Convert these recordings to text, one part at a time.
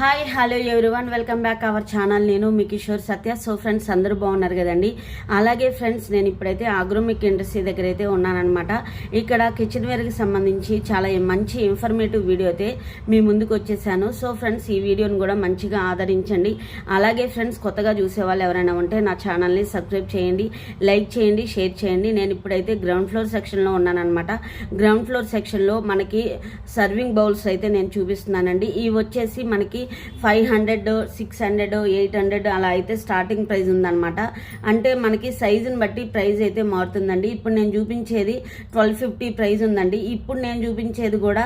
Hi hello everyone welcome back our channel నేను మీ Kishore Satya. So friends అందరూ బాగున్నారు కదండి? అలాగే ఫ్రెండ్స్ నేను ఇప్పుడైతే ఆగ్రోమిక్ ఇండస్ట్రీ దగ్గర అయితే ఉన్నానన్నమాట. ఇక్కడ కిచెన్ వేర్కి సంబంధించి చాలా మంచి ఇన్ఫర్మేటివ్ వీడియో అయితే మీ ముందుకు వచ్చేసాను. సో ఫ్రెండ్స్ ఈ వీడియోని కూడా మంచిగా ఆదరించండి. అలాగే ఫ్రెండ్స్ కొత్తగా చూసే వాళ్ళు ఎవరైనా ఉంటే నా ఛానల్ని సబ్స్క్రైబ్ చేయండి లైక్ చేయండి షేర్ చేయండి. నేను ఇప్పుడైతే గ్రౌండ్ ఫ్లోర్ సెక్షన్లో ఉన్నానమాట గ్రౌండ్ ఫ్లోర్ సెక్షన్లో మనకి సర్వింగ్ బౌల్స్ అయితే నేను చూపిస్తున్నానండి. ఇవి వచ్చేసి మనకి five hundred six hundred eight hundred అలా అయితే స్టార్టింగ్ ప్రైస్ ఉందన్నమాట. అంటే మనకి సైజుని బట్టి ప్రైస్ అయితే మారుతుందండి. ఇప్పుడు నేను చూపించేది ట్వెల్వ్ ఫిఫ్టీ ప్రైస్ ఉందండి. ఇప్పుడు నేను చూపించేది కూడా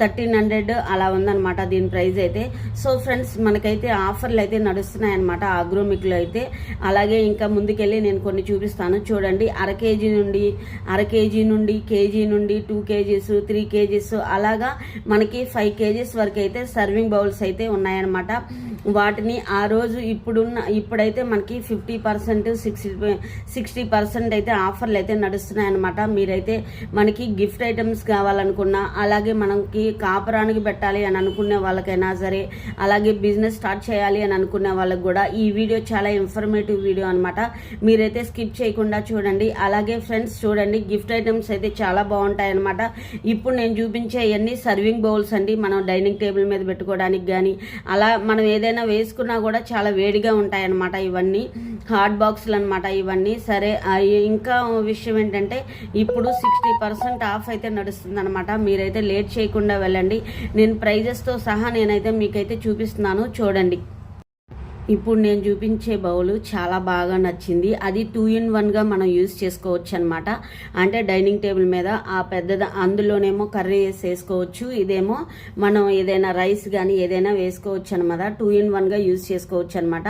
థర్టీన్ హండ్రెడ్ అలా ఉందన్నమాట దీని ప్రైస్ అయితే. సో ఫ్రెండ్స్ మనకైతే ఆఫర్లు అయితే నడుస్తున్నాయి అనమాట ఆగ్రోమిక్లో అయితే. అలాగే ఇంకా ముందుకెళ్ళి నేను కొన్ని చూపిస్తాను. చూడండి అర కేజీ నుండి అర కేజీ నుండి కేజీ నుండి టూ కేజీస్ త్రీ కేజీస్ అలాగా మనకి ఫైవ్ కేజీస్ వరకు అయితే సర్వింగ్ బౌల్స్ అయితే అయితే ఉన్నాయన్నమాట. వాటిని ఆ రోజు ఇప్పుడున్న ఇప్పుడైతే మనకి fifty percent sixty sixty percent అయితే ఆఫర్లు అయితే నడుస్తున్నాయన్నమాట. మీరైతే మనకి గిఫ్ట్ ఐటమ్స్ కావాలనుకున్నా అలాగే మనకి కాపురానికి పెట్టాలి అని అనుకునే వాళ్ళకైనా సరే అలాగే బిజినెస్ స్టార్ట్ చేయాలి అని అనుకునే వాళ్ళకి కూడా ఈ వీడియో చాలా ఇన్ఫర్మేటివ్ వీడియో అనమాట మీరైతే స్కిప్ చేయకుండా చూడండి. అలాగే ఫ్రెండ్స్ చూడండి గిఫ్ట్ ఐటమ్స్ అయితే చాలా బాగుంటాయి అనమాట ఇప్పుడు నేను చూపించే ఇవన్నీ సర్వింగ్ బౌల్స్ అండి మనం డైనింగ్ టేబుల్ మీద పెట్టుకోవడానికి కానీ అలా మనం ఏదైనా వేసుకున్నా కూడా చాలా వేడిగా ఉంటాయన్నమాట ఇవన్నీ. హాట్ బాక్సులు అనమాట ఇవన్నీ. సరే ఇంకా విషయం ఏంటంటే ఇప్పుడు సిక్స్టీ పర్సెంట్ ఆఫ్ అయితే నడుస్తుంది అనమాట మీరైతే లేట్ చేయకుండా వెళ్ళండి. నేను ప్రైజెస్తో సహా నేనైతే మీకైతే చూపిస్తున్నాను. చూడండి. ఇప్పుడు నేను చూపించే బౌల్ చాలా బాగా నచ్చింది. అది టూ ఇన్ వన్గా మనం యూజ్ చేసుకోవచ్చు అనమాట అంటే డైనింగ్ టేబుల్ మీద ఆ పెద్ద అందులోనేమో కర్రీ వేసి వేసుకోవచ్చు ఇదేమో మనం ఏదైనా రైస్ కానీ ఏదైనా వేసుకోవచ్చు అనమాట టూ ఇన్ వన్గా యూజ్ చేసుకోవచ్చు అనమాట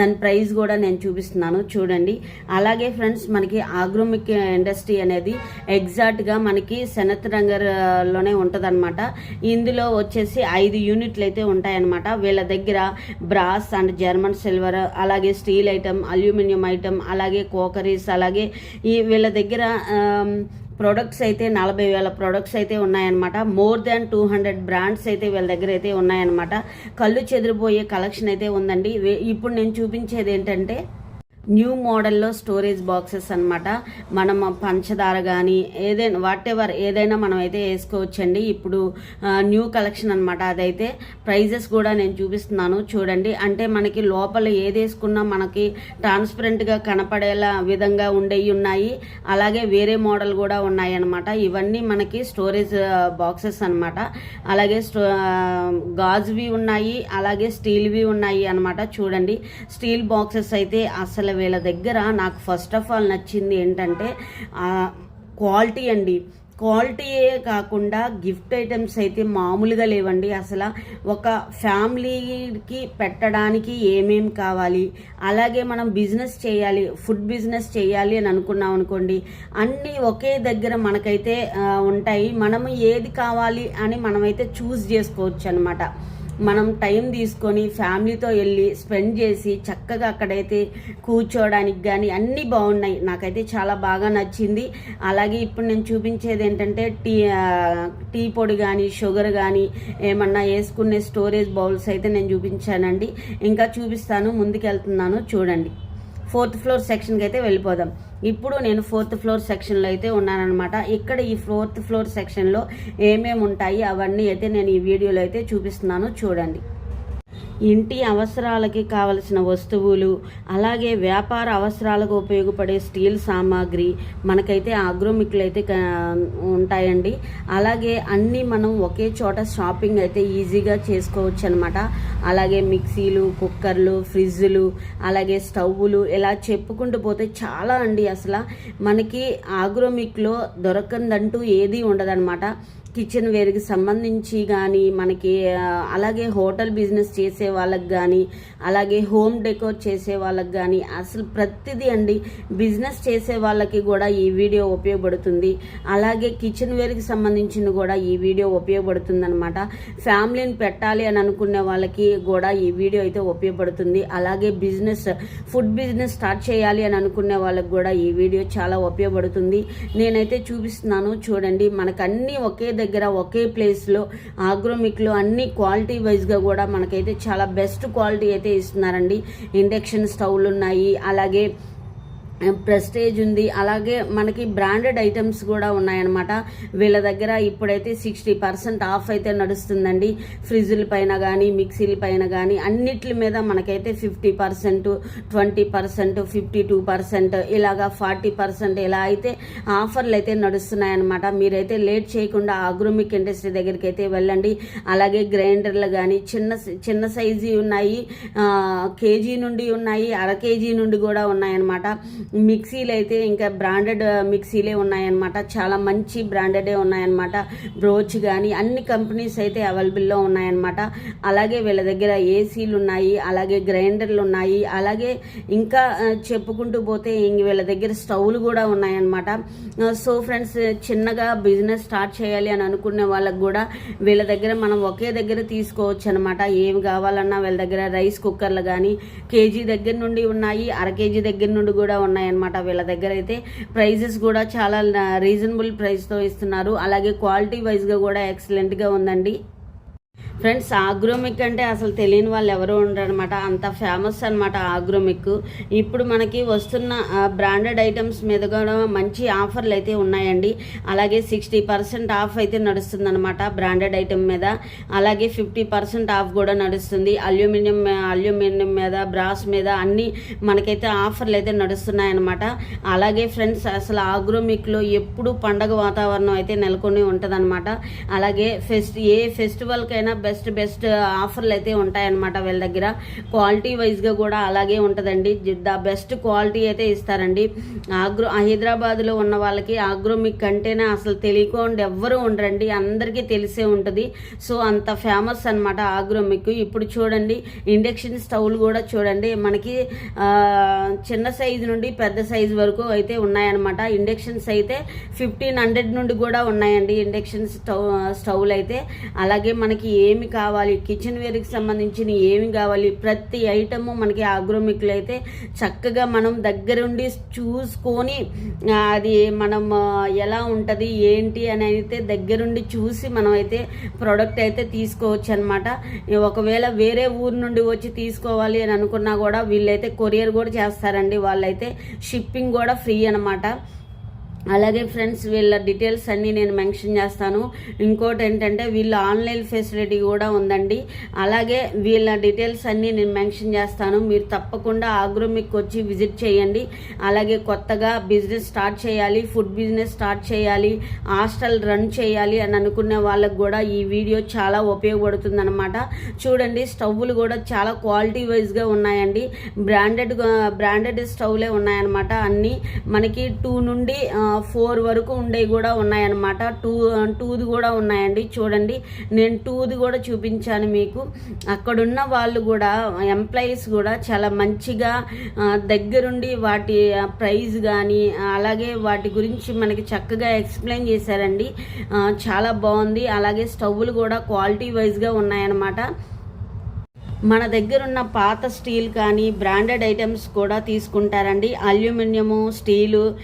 దాని ప్రైస్ కూడా నేను చూపిస్తున్నాను. చూడండి. అలాగే ఫ్రెండ్స్ మనకి ఆగ్రోమిక్ ఇండస్ట్రీ అనేది ఎగ్జాక్ట్గా మనకి శనత్ నగర్లోనే ఉంటుందన్నమాట. ఇందులో వచ్చేసి ఐదు యూనిట్లు అయితే ఉంటాయన్నమాట. వీళ్ళ దగ్గర బ్రాస్ అండ్ జర్మన్ సిల్వర్ అలాగే స్టీల్ ఐటమ్ అల్యూమినియం ఐటమ్ అలాగే కోకరీస్ అలాగే ఈ వీళ్ళ దగ్గర ప్రొడక్ట్స్ అయితే నలభై వేల ప్రొడక్ట్స్ అయితే ఉన్నాయన్నమాట. More than two hundred brands అయితే వీళ్ళ దగ్గర అయితే ఉన్నాయన్నమాట. కళ్ళు చెదిరిపోయే కలెక్షన్ అయితే ఉందండి. ఇప్పుడు నేను చూపించేది ఏంటంటే న్యూ మోడల్లో స్టోరేజ్ బాక్సెస్ అన్నమాట. మనం పంచదార కానీ ఏదైనా వాట్ ఎవర్ ఏదైనా మనం అయితే వేసుకోవచ్చండి. ఇప్పుడు న్యూ కలెక్షన్ అనమాట అదైతే ప్రైజెస్ కూడా నేను చూపిస్తున్నాను. చూడండి. అంటే మనకి లోపల ఏది వేసుకున్నా మనకి ట్రాన్స్పరెంట్గా కనపడేలా విధంగా ఉండేవి ఉన్నాయి. అలాగే వేరే మోడల్ కూడా ఉన్నాయి అనమాట ఇవన్నీ మనకి స్టోరేజ్ బాక్సెస్ అన్నమాట. అలాగే స్టో గాజువి ఉన్నాయి. అలాగే స్టీల్వి ఉన్నాయి అన్నమాట. చూడండి. స్టీల్ బాక్సెస్ అయితే అసలు వీళ్ళ దగ్గర నాకు ఫస్ట్ ఆఫ్ ఆల్ నచ్చింది ఏంటంటే క్వాలిటీ అండి. క్వాలిటీయే కాకుండా గిఫ్ట్ ఐటమ్స్ అయితే మామూలుగా లేవండి. అసలు ఒక ఫ్యామిలీకి పెట్టడానికి ఏమేం కావాలి? అలాగే మనం బిజినెస్ చేయాలి ఫుడ్ బిజినెస్ చేయాలి అని అనుకున్నాం అనుకోండి అన్నీ ఒకే దగ్గర మనకైతే ఉంటాయి. మనము ఏది కావాలి అని మనమైతే చూస్ చేసుకోవచ్చు అనమాట మనం టైం తీసుకొని ఫ్యామిలీతో వెళ్ళి స్పెండ్ చేసి చక్కగా అక్కడైతే కూర్చోవడానికి కానీ అన్నీ బాగున్నాయి. నాకైతే చాలా బాగా నచ్చింది. అలాగే ఇప్పుడు నేను చూపించేది ఏంటంటే టీ టీ పొడి కానీ షుగర్ కానీ ఏమన్నా వేసుకునే స్టోరేజ్ బౌల్స్ అయితే నేను చూపించానండి. ఇంకా చూపిస్తాను ముందుకెళ్తున్నాను. చూడండి. ఫోర్త్ ఫ్లోర్ సెక్షన్కి అయితే వెళ్ళిపోదాం. ఇప్పుడు నేను ఫోర్త్ ఫ్లోర్ సెక్షన్లో అయితే ఉన్నానమాట ఇక్కడ ఈ ఫోర్త్ ఫ్లోర్ సెక్షన్లో ఏమేమి ఉంటాయి అవన్నీ అయితే నేను ఈ వీడియోలో అయితే చూపిస్తున్నాను. చూడండి. ఇంటి అవసరాలకి కావలసిన వస్తువులు అలాగే వ్యాపార అవసరాలకు ఉపయోగపడే స్టీల్ సామాగ్రి మనకైతే ఆగ్రోమిక్లు అయితే ఉంటాయండి. అలాగే అన్నీ మనం ఒకే చోట షాపింగ్ అయితే ఈజీగా చేసుకోవచ్చు అనమాట అలాగే మిక్సీలు కుక్కర్లు ఫ్రిడ్జ్లు అలాగే స్టవ్లు ఇలా చెప్పుకుంటూ పోతే చాలా అండి అసలు. మనకి ఆగ్రోమిక్లో దొరకందంటూ ఏది ఉండదన్నమాట కిచెన్ వేర్కి సంబంధించి కానీ మనకి అలాగే హోటల్ బిజినెస్ చేసే వాళ్ళకి కానీ అలాగే హోమ్ డెకోర్ చేసే వాళ్ళకి కానీ అసలు ప్రతిదీ అండి బిజినెస్ చేసే వాళ్ళకి కూడా ఈ వీడియో ఉపయోగపడుతుంది. అలాగే కిచెన్ వేర్కి సంబంధించిన కూడా ఈ వీడియో ఉపయోగపడుతుంది అనమాట ఫ్యామిలీని పెట్టాలి అని అనుకునే వాళ్ళకి కూడా ఈ వీడియో అయితే ఉపయోగపడుతుంది. అలాగే బిజినెస్ ఫుడ్ బిజినెస్ స్టార్ట్ చేయాలి అని అనుకునే వాళ్ళకి కూడా ఈ వీడియో చాలా ఉపయోగపడుతుంది. నేనైతే చూపిస్తున్నాను చూడండి మనకు అన్నీ ఒకే దగ్గర ఒకే ప్లేస్లో ఆగ్రోమిక్లో అన్ని క్వాలిటీ వైజ్గా కూడా మనకైతే చాలా బెస్ట్ క్వాలిటీ అయితే ఇస్తున్నారండి. ఇండక్షన్ స్టవ్లు ఉన్నాయి అలాగే ప్రెస్టేజ్ ఉంది. అలాగే మనకి బ్రాండెడ్ ఐటమ్స్ కూడా ఉన్నాయన్నమాట. వీళ్ళ దగ్గర ఇప్పుడైతే సిక్స్టీ పర్సెంట్ ఆఫ్ అయితే నడుస్తుందండి. ఫ్రిడ్జుల పైన కానీ మిక్సీల పైన కానీ అన్నిటి మీద మనకైతే fifty percent twenty percent fifty two percent ఇలాగా ఫార్టీ పర్సెంట్ ఇలా అయితే ఆఫర్లు అయితే నడుస్తున్నాయన్నమాట. మీరైతే లేట్ చేయకుండా ఆగ్రోమిక్ ఇండస్ట్రీ దగ్గరికి అయితే వెళ్ళండి. అలాగే గ్రైండర్లు కానీ చిన్న చిన్న సైజు ఉన్నాయి. కేజీ నుండి ఉన్నాయి అర కేజీ నుండి కూడా ఉన్నాయన్నమాట. మిక్సీలు అయితే ఇంకా బ్రాండెడ్ మిక్సీలే ఉన్నాయన్నమాట. చాలా మంచి బ్రాండెడే ఉన్నాయన్నమాట. బ్రోచ్ కానీ అన్ని కంపెనీస్ అయితే అవైలబుల్లో ఉన్నాయన్నమాట. అలాగే వీళ్ళ దగ్గర ఏసీలు ఉన్నాయి అలాగే గ్రైండర్లు ఉన్నాయి అలాగే ఇంకా చెప్పుకుంటూ పోతే ఇంక వీళ్ళ దగ్గర స్టవ్లు కూడా ఉన్నాయన్నమాట. సో ఫ్రెండ్స్ చిన్నగా బిజినెస్ స్టార్ట్ చేయాలి అని అనుకునే వాళ్ళకి కూడా వీళ్ళ దగ్గర మనం ఒకే దగ్గర తీసుకోవచ్చు అనమాట ఏమి కావాలన్నా వీళ్ళ దగ్గర రైస్ కుక్కర్లు కానీ కేజీ దగ్గర నుండి ఉన్నాయి అర కేజీ దగ్గర నుండి కూడా ఉన్నాయన్నమాట. వీళ్ళ దగ్గర అయితే ప్రైజెస్ కూడా చాలా రీజనబుల్ ప్రైస్తో ఇస్తున్నారు. అలాగే క్వాలిటీ వైజ్గా కూడా ఎక్సలెంట్గా ఉందండి. ఫ్రెండ్స్ ఆగ్రోమిక్ అంటే అసలు తెలియని వాళ్ళు ఎవరు ఉండరనమాట అంత ఫేమస్ అనమాట ఆగ్రోమిక్. ఇప్పుడు మనకి వస్తున్న బ్రాండెడ్ ఐటమ్స్ మీద కూడా మంచి ఆఫర్లు అయితే ఉన్నాయండి. అలాగే సిక్స్టీ పర్సెంట్ ఆఫ్ అయితే నడుస్తుందన్నమాట బ్రాండెడ్ ఐటమ్ మీద. అలాగే ఫిఫ్టీ పర్సెంట్ ఆఫ్ కూడా నడుస్తుంది. అల్యూమినియం అల్యూమినియం మీద బ్రాస్ మీద అన్ని మనకైతే ఆఫర్లు అయితే నడుస్తున్నాయన్నమాట. అలాగే ఫ్రెండ్స్ అసలు ఆగ్రోమిక్లో ఎప్పుడు పండగ వాతావరణం అయితే నెలకొని ఉంటుందన్నమాట. అలాగే ఫెస్ట్ ఏ ఫెస్టివల్కైనా బెస్ట్ బెస్ట్ బెస్ట్ ఆఫర్లు అయితే ఉంటాయన్నమాట వీళ్ళ దగ్గర. క్వాలిటీ వైజ్గా కూడా అలాగే ఉంటుందండి. ద బెస్ట్ క్వాలిటీ అయితే ఇస్తారండి. ఆగ్రో హైదరాబాద్లో ఉన్న వాళ్ళకి ఆగ్రోమిక్ అంటేనే అసలు తెలియకుండా ఎవ్వరూ ఉండరండి. అందరికీ తెలిసే ఉంటుంది. సో అంత ఫేమస్ అనమాట ఆగ్రోమిక్ ఇప్పుడు చూడండి ఇండక్షన్ స్టవ్లు కూడా చూడండి. మనకి చిన్న సైజు నుండి పెద్ద సైజు వరకు అయితే ఉన్నాయన్నమాట. ఇండక్షన్స్ అయితే ఫిఫ్టీన్ హండ్రెడ్ నుండి కూడా ఉన్నాయండి ఇండక్షన్ స్టవ్ స్టవ్లు అయితే అలాగే మనకి ఏమి కావాలి? కిచెన్ వేర్కి సంబంధించిన ఏమి కావాలి? ప్రతి ఐటమ్ మనకి ఆగ్రోమిక్లో అయితే చక్కగా మనం దగ్గరుండి చూసుకొని అది మనం ఎలా ఉంటుంది ఏంటి అని అయితే దగ్గరుండి చూసి మనం అయితే ప్రోడక్ట్ అయితే తీసుకోవచ్చు అనమాట ఒకవేళ వేరే ఊరు నుండి వచ్చి తీసుకోవాలి అని అనుకున్నా కూడా వీళ్ళైతే కొరియర్ కూడా చేస్తారండి. వాళ్ళైతే షిప్పింగ్ కూడా ఫ్రీ అనమాట అలాగే ఫ్రెండ్స్ వీళ్ళ డీటెయిల్స్ అన్నీ నేను మెన్షన్ చేస్తాను. ఇంకోటి ఏంటంటే వీళ్ళ ఆన్లైన్ ఫెసిలిటీ కూడా ఉందండి. అలాగే వీళ్ళ డీటెయిల్స్ అన్నీ నేను మెన్షన్ చేస్తాను. మీరు తప్పకుండా ఆగ్రోమిక్ వచ్చి విజిట్ చేయండి. అలాగే కొత్తగా బిజినెస్ స్టార్ట్ చేయాలి ఫుడ్ బిజినెస్ స్టార్ట్ చేయాలి హాస్టల్ రన్ చేయాలి అని అనుకునే వాళ్ళకు కూడా ఈ వీడియో చాలా ఉపయోగపడుతుందన్నమాట. చూడండి స్టవ్లు కూడా చాలా క్వాలిటీ వైజ్గా ఉన్నాయండి. బ్రాండెడ్ బ్రాండెడ్ స్టవ్లే ఉన్నాయన్నమాట. అన్నీ మనకి టూ నుండి ఫోర్ వరకు ఉండేవి కూడా ఉన్నాయన్నమాట. టూ టూది కూడా ఉన్నాయండి. చూడండి నేను టూది కూడా చూపించాను మీకు. అక్కడున్న వాళ్ళు కూడా ఎంప్లాయీస్ కూడా చాలా మంచిగా దగ్గరుండి వాటి ప్రైస్ కానీ అలాగే వాటి గురించి మనకి చక్కగా ఎక్స్ప్లెయిన్ చేశారండి. చాలా బాగుంది. అలాగే స్టవ్లు కూడా క్వాలిటీ వైజ్గా ఉన్నాయన్నమాట. మన దగ్గర ఉన్న పాత స్టీల్ కానీ బ్రాండెడ్ ఐటమ్స్ కూడా తీసుకుంటారండి. అల్యూమినియము స్టీలు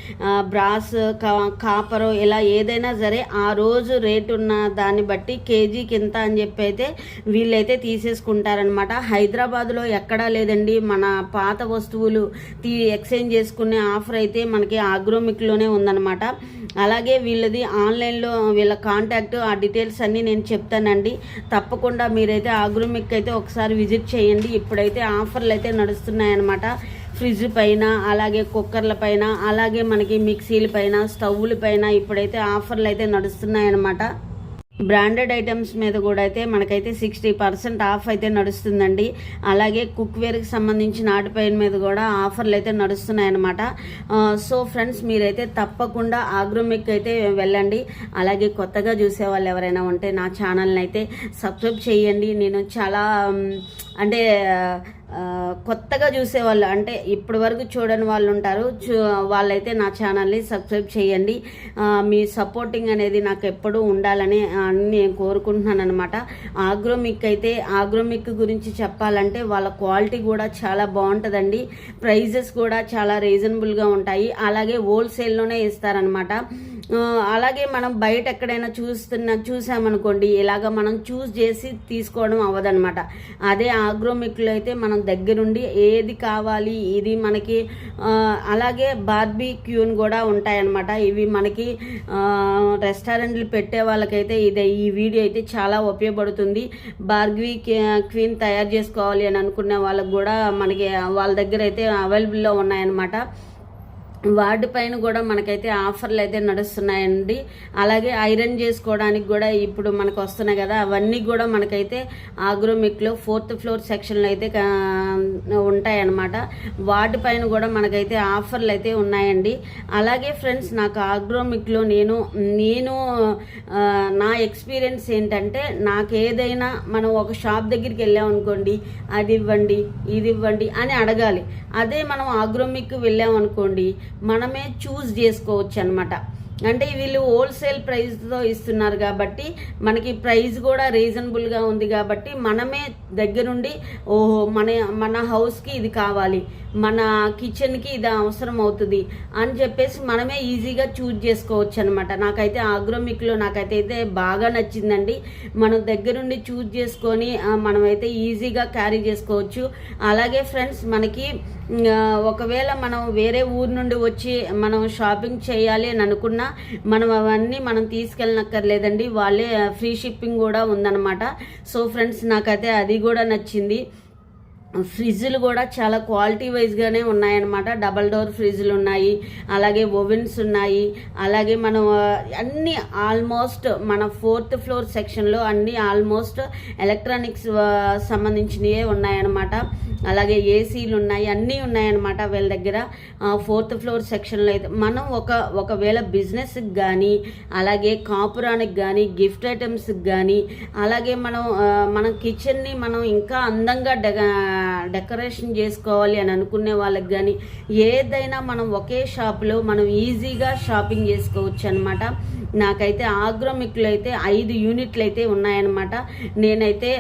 బ్రాస్ కా- కాపరు ఇలా ఏదైనా సరే ఆ రోజు రేటు ఉన్న దాన్ని బట్టి కేజీకి ఇంత అని చెప్పి అయితే వీళ్ళైతే తీసేసుకుంటారనమాట హైదరాబాద్లో ఎక్కడా లేదండి. మన పాత వస్తువులు తీ ఎక్స్చేంజ్ చేసుకునే ఆఫర్ అయితే మనకి ఆగ్రోమిక్లోనే ఉందన్నమాట. అలాగే వీళ్ళది ఆన్లైన్లో వీళ్ళ కాంటాక్ట్ ఆ డీటెయిల్స్ అన్నీ నేను చెప్తానండి. తప్పకుండా మీరైతే ఆగ్రోమిక్ అయితే ఒకసారి విజిట్ చేయండి. ఇప్పుడైతే ఆఫర్లు అయితే నడుస్తున్నాయన్నమాట. ఫ్రిడ్జ్ పైన అలాగే కుక్కర్ల పైన అలాగే మనకి మిక్సీల పైన స్టవ్ల పైన ఇప్పుడైతే ఆఫర్లు అయితే నడుస్తున్నాయన్నమాట. బ్రాండెడ్ ఐటమ్స్ మీద కూడా అయితే మనకైతే సిక్స్టీ పర్సెంట్ ఆఫ్ అయితే నడుస్తుందండి. అలాగే కుక్వేర్కి సంబంధించిన ఆటిపైన మీద కూడా ఆఫర్లు అయితే నడుస్తున్నాయి అనమాట సో ఫ్రెండ్స్ మీరైతే తప్పకుండా ఆగ్రోమిక్ అయితే వెళ్ళండి. అలాగే కొత్తగా చూసే వాళ్ళు ఎవరైనా ఉంటే నా ఛానల్ని అయితే సబ్స్క్రైబ్ చేయండి. నేను చాలా అంటే కొత్తగా చూసేవాళ్ళు అంటే ఇప్పటి వరకు చూడని వాళ్ళు ఉంటారు. చూ వాళ్ళైతే నా ఛానల్ని సబ్స్క్రైబ్ చేయండి. మీ సపోర్టింగ్ అనేది నాకు ఎప్పుడూ ఉండాలని నేను కోరుకుంటున్నాను అనమాట ఆగ్రోమిక్ అయితే ఆగ్రోమిక్ గురించి చెప్పాలంటే వాళ్ళ క్వాలిటీ కూడా చాలా బాగుంటుందండి. ప్రైజెస్ కూడా చాలా రీజనబుల్గా ఉంటాయి. అలాగే హోల్సేల్లోనే ఇస్తారనమాట అలాగే మనం బయట ఎక్కడైనా చూస్తున్న చూసామనుకోండి ఇలాగ మనం చూస్ చేసి తీసుకోవడం అవ్వదనమాట అదే ఆగ్రోమిక్లో అయితే మనం దగ్గరుండి ఏది కావాలి ఇది మనకి అలాగే బార్బీ క్యూన్ కూడా ఉంటాయన్నమాట. ఇవి మనకి రెస్టారెంట్లు పెట్టే వాళ్ళకైతే ఇది ఈ వీడియో అయితే చాలా ఉపయోగపడుతుంది. బార్బీ క్వీన్ తయారు చేసుకోవాలి అని అనుకునే వాళ్ళకి కూడా మనకి వాళ్ళ దగ్గర అయితే అవైలబుల్లో ఉన్నాయన్నమాట. వార్డు పైన కూడా మనకైతే ఆఫర్లు అయితే నడుస్తున్నాయండి. అలాగే ఐరన్ చేసుకోవడానికి కూడా ఇప్పుడు మనకు వస్తున్నాయి కదా అవన్నీ కూడా మనకైతే ఆగ్రోమిక్లో ఫోర్త్ ఫ్లోర్ సెక్షన్లో అయితే కా- వార్డు పైన కూడా మనకైతే ఆఫర్లు అయితే ఉన్నాయండి. అలాగే ఫ్రెండ్స్ నాకు ఆగ్రోమిక్లో నేను నేను నా ఎక్స్పీరియన్స్ ఏంటంటే నాకు ఏదైనా మనం ఒక షాప్ దగ్గరికి వెళ్ళామనుకోండి అది ఇవ్వండి ఇది ఇవ్వండి అని అడగాలి. అదే మనం ఆగ్రోమిక్ వెళ్ళామనుకోండి మనమే చూస్ చేసుకోవచ్చు అనమాట అంటే వీళ్ళు హోల్సేల్ ప్రైస్తో ఇస్తున్నారు కాబట్టి మనకి ప్రైస్ కూడా రీజనబుల్గా ఉంది కాబట్టి మనమే దగ్గరుండి ఓహో మన మన హౌస్కి ఇది కావాలి మన కిచెన్కి ఇది అవసరం అవుతుంది అని చెప్పేసి మనమే ఈజీగా చూజ్ చేసుకోవచ్చు అనమాట నాకైతే ఆగ్రోమిక్లో నాకైతే అయితే బాగా నచ్చిందండి. మనం దగ్గరుండి చూజ్ చేసుకొని మనమైతే ఈజీగా క్యారీ చేసుకోవచ్చు. అలాగే ఫ్రెండ్స్ మనకి ఒకవేళ మనం వేరే ఊరు నుండి వచ్చి మనం షాపింగ్ చేయాలి అని అనుకున్నా మనం అవన్నీ మనం తీసుకెళ్ళనక్కర్లేదండి. వాళ్ళే ఫ్రీ షిప్పింగ్ కూడా ఉందన్నమాట. సో ఫ్రెండ్స్ నాకైతే అది కూడా నచ్చింది. ఫ్రిడ్జ్లు కూడా చాలా క్వాలిటీ వైజ్గానే ఉన్నాయన్నమాట. డబల్ డోర్ ఫ్రిడ్జ్లు ఉన్నాయి. అలాగే ఓవెన్స్ ఉన్నాయి. అలాగే మనం అన్ని ఆల్మోస్ట్ మన ఫోర్త్ ఫ్లోర్ సెక్షన్లో అన్ని ఆల్మోస్ట్ ఎలక్ట్రానిక్స్ సంబంధించినవే ఉన్నాయన్నమాట. అలాగే ఏసీలు ఉన్నాయి. అన్నీ ఉన్నాయన్నమాట వీళ్ళ దగ్గర. ఫోర్త్ ఫ్లోర్ సెక్షన్లో అయితే మనం ఒక ఒకవేళ బిజినెస్కి కానీ అలాగే కాపురానికి కానీ గిఫ్ట్ ఐటమ్స్కి కానీ అలాగే మనం మన కిచెన్ని మనం ఇంకా అందంగా డెగా డెకరేషన్ చేసుకోవాలి అని అనుకునే వాళ్ళకి కానీ ఏదైనా మనం ఒకే షాప్లో మనం ఈజీగా షాపింగ్ చేసుకోవచ్చు అనమాట నాకైతే ఆగ్రోమిక్లో అయితే ఐదు యూనిట్లు అయితే ఉన్నాయన్నమాట. నేనైతే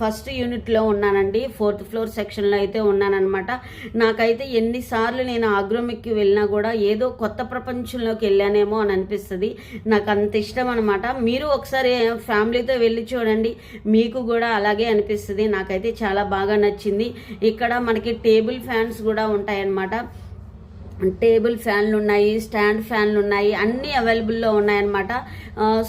ఫస్ట్ యూనిట్లో ఉన్నానండి. ఫోర్త్ ఫ్లోర్ సెక్షన్లో అయితే ఉన్నానన్నమాట. నాకైతే ఎన్నిసార్లు నేను ఆగ్రోమిక్కి వెళ్ళినా కూడా ఏదో కొత్త ప్రపంచంలోకి వెళ్ళానేమో అని అనిపిస్తుంది. నాకు అంత ఇష్టం అనమాట మీరు ఒకసారి ఫ్యామిలీతో వెళ్ళి చూడండి. మీకు కూడా అలాగే అనిపిస్తుంది. నాకైతే చాలా బాగా నచ్చింది. వచ్చింది. ఇక్కడ మనకి టేబుల్ ఫ్యాన్స్ కూడా ఉంటాయన్నమాట. టేబుల్ ఫ్యాన్లు ఉన్నాయి స్టాండ్ ఫ్యాన్లు ఉన్నాయి అన్నీ అవైలబుల్లో ఉన్నాయన్నమాట.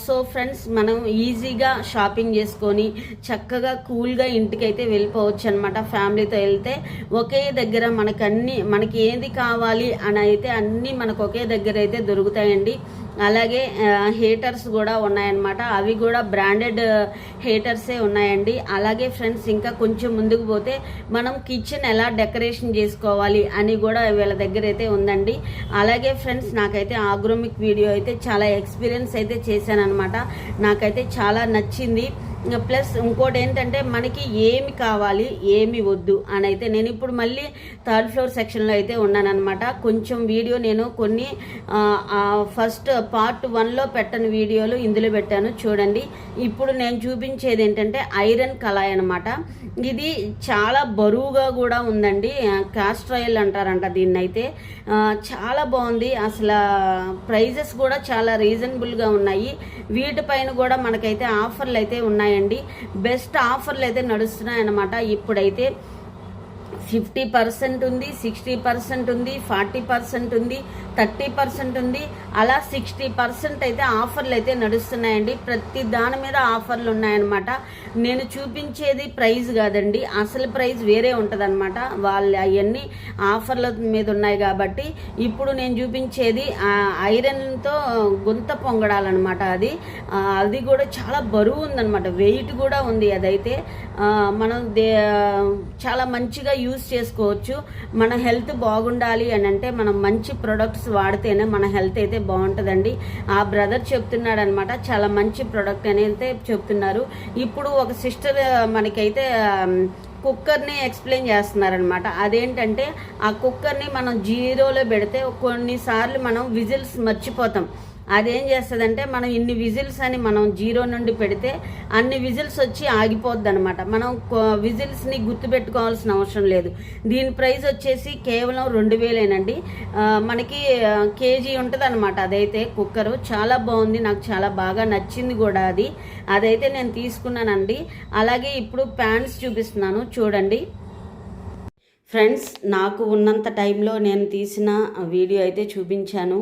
సో ఫ్రెండ్స్ మనం ఈజీగా షాపింగ్ చేసుకొని చక్కగా కూల్గా ఇంటికైతే వెళ్ళిపోవచ్చు అనమాట ఫ్యామిలీతో వెళ్తే. ఒకే దగ్గర మనకు అన్ని మనకి ఏది కావాలి అని అయితే అన్నీ మనకు ఒకే దగ్గర అయితే దొరుకుతాయండి. అలాగే హీటర్స్ కూడా ఉన్నాయన్నమాట. అవి కూడా బ్రాండెడ్ హీటర్సే ఉన్నాయండి. అలాగే ఫ్రెండ్స్ ఇంకా కొంచెం ముందుకు పోతే మనం కిచెన్ ఎలా డెకరేషన్ చేసుకోవాలి అని కూడా వీళ్ళ దగ్గర అయితే ఉందండి. అలాగే ఫ్రెండ్స్ నాకైతే ఆగ్రోమిక్ వీడియో అయితే చాలా ఎక్స్పీరియన్స్ అయితే చేశానన్నమాట. నాకైతే చాలా నచ్చింది. ప్లస్ ఇంకోటి ఏంటంటే మనకి ఏమి కావాలి ఏమి వద్దు అని అయితే నేను ఇప్పుడు మళ్ళీ థర్డ్ ఫ్లోర్ సెక్షన్లో అయితే ఉన్నానన్నమాట. కొంచెం వీడియో నేను కొన్ని ఫస్ట్ పార్ట్ వన్లో పెట్టని వీడియోలు ఇందులో పెట్టాను చూడండి. ఇప్పుడు నేను చూపించేది ఏంటంటే ఐరన్ కళాయి అనమాట ఇది చాలా బరువుగా కూడా ఉందండి కాస్ట్రాయిల్ అంటారంట దీన్ని అయితే చాలా బాగుంది. అసలు ప్రైజెస్ కూడా చాలా రీజనబుల్గా ఉన్నాయి. వీటిపైన కూడా మనకైతే ఆఫర్లు అయితే ఉన్నాయండి. బెస్ట్ ఆఫర్లు అయితే నడుస్తున్నాయన్నమాట. ఇప్పుడైతే ఫిఫ్టీ పర్సెంట్ ఉంది సిక్స్టీ పర్సెంట్ ఉంది ఫార్టీ పర్సెంట్ ఉంది థర్టీ పర్సెంట్ ఉంది. అలా సిక్స్టీ పర్సెంట్ అయితే ఆఫర్లు అయితే నడుస్తున్నాయండి. ప్రతి దాని మీద ఆఫర్లు ఉన్నాయన్నమాట. నేను చూపించేది ప్రైజ్ కాదండి. అసలు ప్రైజ్ వేరే ఉంటుందన్నమాట. వాళ్ళు అవన్నీ ఆఫర్ల మీద ఉన్నాయి కాబట్టి ఇప్పుడు నేను చూపించేది ఐరన్తో గుంత పొంగడాలన్నమాట అది. అది కూడా చాలా బరువు ఉందన్నమాట. వెయిట్ కూడా ఉంది అదైతే. మనం దే చాలా మంచిగా యూజ్ యూస్ చేసుకోవచ్చు. మన హెల్త్ బాగుండాలి అని అంటే మనం మంచి ప్రొడక్ట్స్ వాడితేనే మన హెల్త్ అయితే బాగుంటుందండి. ఆ బ్రదర్ చెప్తున్నాడు అనమాట చాలా మంచి ప్రొడక్ట్ అని అయితే చెప్తున్నారు. ఇప్పుడు ఒక సిస్టర్ మనకైతే కుక్కర్ని ఎక్స్ప్లెయిన్ చేస్తున్నారనమాట. అదేంటంటే ఆ కుక్కర్ని మనం జీరోలో పెడితే కొన్నిసార్లు మనం విజిల్స్ మర్చిపోతాం. అదేం చేస్తుందంటే మనం ఇన్ని విజిల్స్ అని మనం జీరో నుండి పెడితే అన్ని విజిల్స్ వచ్చి ఆగిపోద్ది అనమాట మనం విజిల్స్ని గుర్తుపెట్టుకోవాల్సిన అవసరం లేదు. దీని ప్రైస్ వచ్చేసి కేవలం రెండు వేలేనండి. మనకి కేజీ ఉంటుంది అనమాట అదైతే కుక్కరు చాలా బాగుంది. నాకు చాలా బాగా నచ్చింది కూడా అది. అదైతే నేను తీసుకున్నానండి. అలాగే ఇప్పుడు ప్యాంట్స్ చూపిస్తున్నాను. చూడండి. ఫ్రెండ్స్ నాకు ఉన్నంత టైంలో నేను తీసిన వీడియో అయితే చూపించాను.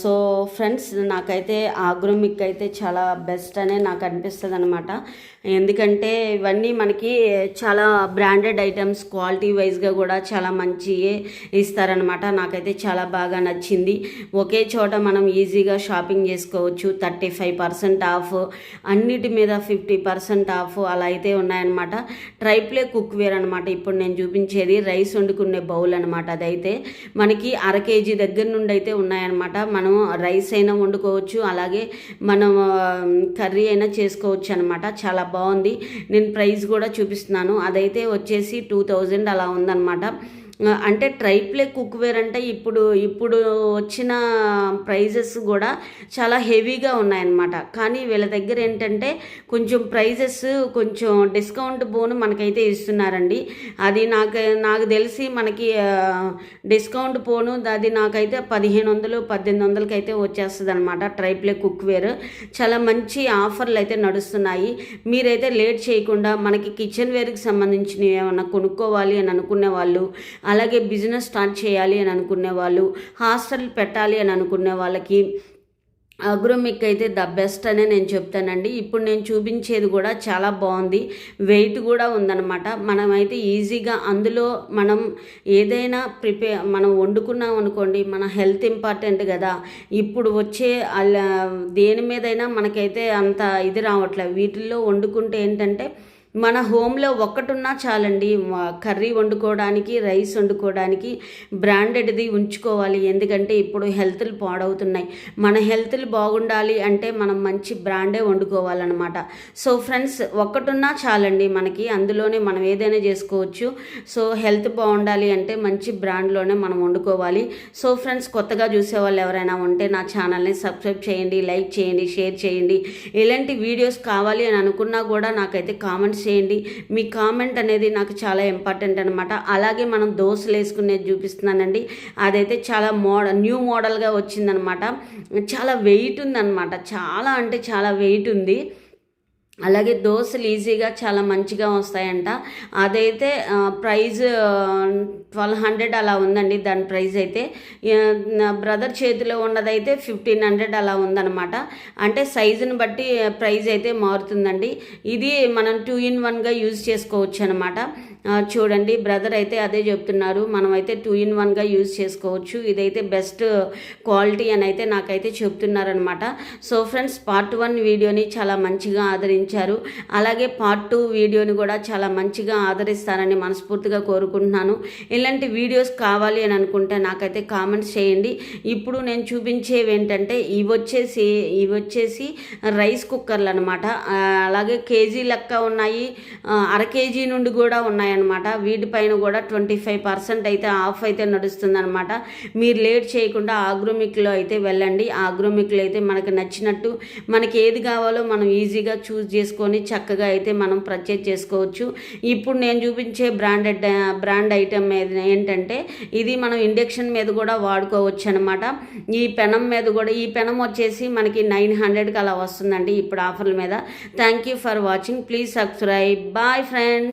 సో ఫ్రెండ్స్ నాకైతే ఆగ్రోమిక్ అయితే చాలా బెస్ట్ అనే నాకు అనిపిస్తుంది అనమాట ఎందుకంటే ఇవన్నీ మనకి చాలా బ్రాండెడ్ ఐటమ్స్ క్వాలిటీ వైజ్గా కూడా చాలా మంచి ఇస్తారనమాట నాకైతే చాలా బాగా నచ్చింది. ఒకే చోట మనం ఈజీగా షాపింగ్ చేసుకోవచ్చు. థర్టీ ఫైవ్ పర్సెంట్ ఆఫ్ అన్నిటి మీద ఫిఫ్టీ పర్సెంట్ ఆఫ్ అలా అయితే ఉన్నాయన్నమాట. ట్రైప్లే కుక్ వేర్ అనమాట ఇప్పుడు నేను చూపించేది రైస్ వండుకునే బౌల్ అనమాట అదైతే మనకి అర కేజీ దగ్గర నుండి అయితే ఉన్నాయన్నమాట. మనం రైస్ అయినా వండుకోవచ్చు. అలాగే మనం కర్రీ అయినా చేసుకోవచ్చు అనమాట చాలా బాగుంది. నేను ప్రైస్ కూడా చూపిస్తున్నాను. అదైతే వచ్చేసి టూ థౌజండ్ అలా ఉందన్నమాట. అంటే ట్రైప్లే కుక్వేర్ అంటే ఇప్పుడు ఇప్పుడు వచ్చిన ప్రైజెస్ కూడా చాలా హెవీగా ఉన్నాయన్నమాట. కానీ వీళ్ళ దగ్గర ఏంటంటే కొంచెం ప్రైజెస్ కొంచెం డిస్కౌంట్ బోను మనకైతే ఇస్తున్నారండి. అది నాకు నాకు తెలిసి మనకి డిస్కౌంట్ పోను అది నాకైతే పదిహేను వందలు పద్దెనిమిది వందలకి అయితే వచ్చేస్తుంది అనమాట ట్రైప్లే కుక్వేర్. చాలా మంచి ఆఫర్లు అయితే నడుస్తున్నాయి. మీరైతే లేట్ చేయకుండా మనకి కిచెన్ వేర్కి సంబంధించినవి ఏమైనా కొనుక్కోవాలి అని అనుకునే వాళ్ళు అలాగే బిజినెస్ స్టార్ట్ చేయాలి అని అనుకునే వాళ్ళు హాస్టల్ పెట్టాలి అని అనుకునే వాళ్ళకి అగ్రోమిక్ అయితే ద బెస్ట్ అనే నేను చెప్తానండి. ఇప్పుడు నేను చూపించేది కూడా చాలా బాగుంది. వెయిట్ కూడా ఉందన్నమాట. మనమైతే ఈజీగా అందులో మనం ఏదైనా ప్రిపేర్ మనం వండుకున్నాం అనుకోండి మన హెల్త్ ఇంపార్టెంట్ కదా. ఇప్పుడు వచ్చే దేని మీదైనా మనకైతే అంత ఇది రావట్లేదు. వీటిల్లో వండుకుంటే ఏంటంటే మన హోమ్లో ఒక్కటున్నా చాలండి. కర్రీ వండుకోవడానికి రైస్ వండుకోవడానికి బ్రాండెడ్ది ఉంచుకోవాలి. ఎందుకంటే ఇప్పుడు హెల్త్లు పాడవుతున్నాయి. మన హెల్త్లు బాగుండాలి అంటే మనం మంచి బ్రాండే వండుకోవాలన్నమాట. సో ఫ్రెండ్స్ ఒక్కటున్నా చాలండి మనకి. అందులోనే మనం ఏదైనా చేసుకోవచ్చు. సో హెల్త్ బాగుండాలి అంటే మంచి బ్రాండ్లోనే మనం వండుకోవాలి. సో ఫ్రెండ్స్ కొత్తగా చూసేవాళ్ళు ఎవరైనా ఉంటే నా ఛానల్ని సబ్స్క్రైబ్ చేయండి లైక్ చేయండి షేర్ చేయండి. ఇలాంటి వీడియోస్ కావాలి అని అనుకున్నా కూడా నాకైతే కామెంట్స్ చేయండి. మీ కామెంట్ అనేది నాకు చాలా ఇంపార్టెంట్ అనమాట అలాగే మనం దోశలు వేసుకునేది చూపిస్తున్నానండి. అదైతే చాలా మోడల్ న్యూ మోడల్గా వచ్చిందనమాట చాలా వెయిట్ ఉందన్నమాట. చాలా అంటే చాలా వెయిట్ ఉంది. అలాగే దోశలు ఈజీగా చాలా మంచిగా వస్తాయంట. అదైతే ప్రైజ్ ట్వెల్వ్ హండ్రెడ్ అలా ఉందండి దాని ప్రైజ్ అయితే. నా బ్రదర్ చేతిలో ఉన్నదైతే ఫిఫ్టీన్ హండ్రెడ్ అలా ఉందన్నమాట. అంటే సైజుని బట్టి ప్రైజ్ అయితే మారుతుందండి. ఇది మనం టూ ఇన్ వన్గా యూజ్ చేసుకోవచ్చు అనమాట చూడండి బ్రదర్ అయితే అదే చెప్తున్నారు. మనమైతే టూ ఇన్ వన్గా యూజ్ చేసుకోవచ్చు. ఇదైతే బెస్ట్ క్వాలిటీ అని అయితే నాకైతే చెప్తున్నారనమాట సో ఫ్రెండ్స్ పార్ట్ వన్ వీడియోని చాలా మంచిగా ఆదరించారు. అలాగే పార్ట్ టూ వీడియోని కూడా చాలా మంచిగా ఆదరిస్తారని మనస్ఫూర్తిగా కోరుకుంటున్నాను. ఇలాంటి వీడియోస్ కావాలి అని అనుకుంటే నాకైతే కామెంట్స్ చేయండి. ఇప్పుడు నేను చూపించేవి ఏంటంటే ఇవి వచ్చేసి ఇవి వచ్చేసి రైస్ కుక్కర్లు అనమాట అలాగే కేజీ లెక్క ఉన్నాయి. అర కేజీ నుండి కూడా ఉన్నాయి ఉన్నాయన్నమాట. వీటిపైన కూడా ట్వంటీ ఫైవ్ పర్సెంట్ అయితే ఆఫ్ అయితే నడుస్తుందన్నమాట. మీరు లేట్ చేయకుండా ఆగ్రోమిక్లో అయితే వెళ్ళండి. ఆగ్రోమిక్లో అయితే మనకు నచ్చినట్టు మనకి ఏది కావాలో మనం ఈజీగా చూస్ చేసుకొని చక్కగా అయితే మనం పర్చేజ్ చేసుకోవచ్చు. ఇప్పుడు నేను చూపించే బ్రాండెడ్ బ్రాండ్ ఐటెం ఏంటంటే ఇది మనం ఇండక్షన్ మీద కూడా వాడుకోవచ్చు అనమాట ఈ పెనం మీద కూడా ఈ పెనం వచ్చేసి మనకి నైన్ హండ్రెడ్కి అలా వస్తుందండి ఇప్పుడు ఆఫర్ల మీద. Thank you for watching please subscribe bye friend